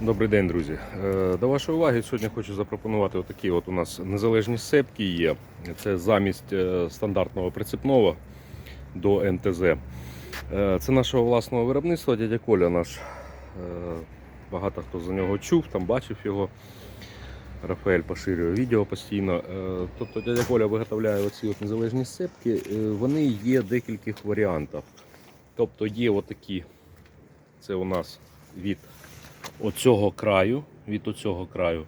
Добрий день, друзі. Е, До вашої уваги сьогодні хочу запропонувати отакі от у нас незалежні сцепки є. Це замість е, стандартного прицепного до МТЗ. Е, Це нашого власного виробництва. Дядя Коля наш. Багато хто за нього чув, там бачив його. Рафаель поширює відео постійно. Тобто дядя Коля виготовляє оці от незалежні сцепки. Е, Вони є декількох варіантів. Тобто є отакі. Це у нас від оцього краю, від оцього краю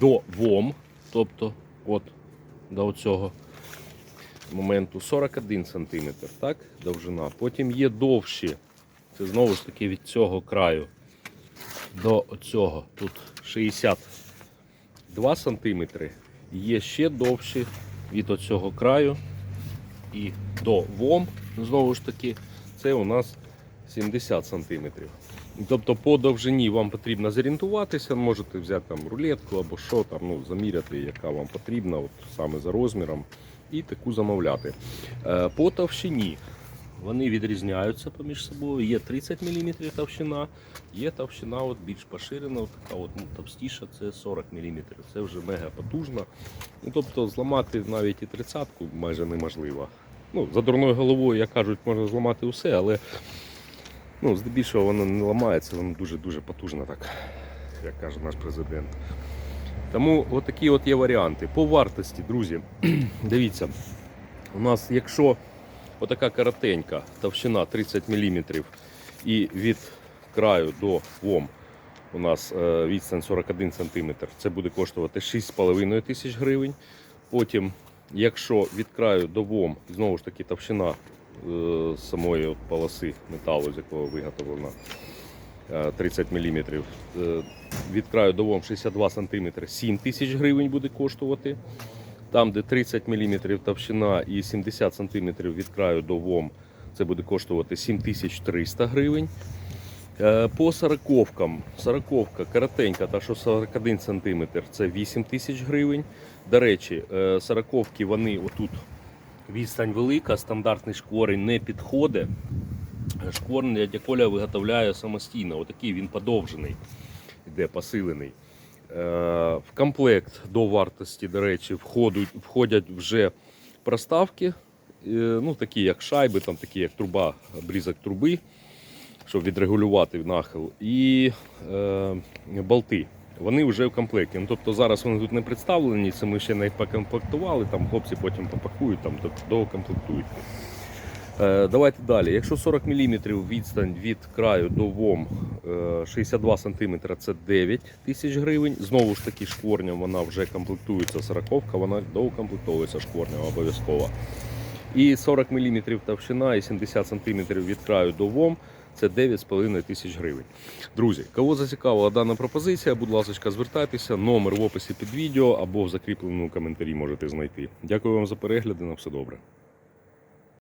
до ВОМ, тобто от до оцього моменту 41 см, так, довжина. Потім є довші, це знову ж таки від цього краю до оцього, тут 62 см. Є ще довші від оцього краю і до ВОМ, знову ж таки, це у нас 70 см. Тобто по довжині вам потрібно зорієнтуватися, можете взяти там рулетку або що там, ну, заміряти, яка вам потрібна, от, саме за розміром, і таку замовляти. Е, По товщині вони відрізняються поміж собою. Є 30 мм товщина, є товщина от більш поширена, от така от, ну, товстіша, це 40 мм. Це вже мега потужно. Ну, тобто зламати навіть і 30-ку майже неможливо. Ну, за дурною головою, як кажуть, можна зламати усе, але Ну, здебільшого воно не ламається, воно дуже-дуже потужно, так, як каже наш президент. Тому отакі от є варіанти. По вартості, друзі, дивіться, у нас, якщо отака коротенька товщина 30 мм і від краю до ВОМ у нас е, відстань 41 см, це буде коштувати 6,5 тисяч гривень. Потім, якщо від краю до ВОМ, знову ж таки, товщина самої от полоси металу, з якого виготовлена е, 30 мм. Від краю до ВОМ 62 см 7 тисяч гривень буде коштувати. Там, де 30 мм товщина і 70 см від краю до ВОМ, це буде коштувати 7300 гривень. Е, По сороковкам, сороковка коротенька, та що 41 см, це 8 тисяч гривень. До речі, е, сороковки вони отут відстань велика, стандартний шкворень не підходить. Шкворень дядя Коля виготовляє самостійно. Отакий він подовжений, іде посилений. Е, В комплект до вартості, до речі, входять, входять вже проставки, е, ну, такі як шайби, там, такі як труба, обрізок труби, щоб відрегулювати нахил, і е, болти. Вони вже в комплекті. Ну, тобто зараз вони тут не представлені, це ми ще не покомплектували, там хлопці потім попакують, там доукомплектують. Е, давайте далі. Якщо 40 мм відстань від краю до ВОМ е, 62 см це 9 тисяч гривень. Знову ж таки, шкворням вона вже комплектується 40 вона доукомплектовується шкворням обов'язково. І 40 мм товщина і 70 см від краю до ВОМ це 9,5 тисяч гривень. Друзі, кого зацікавила дана пропозиція, будь ласка, звертайтеся. Номер в описі під відео або в закріпленому коментарі можете знайти. Дякую вам за перегляд і на все добре.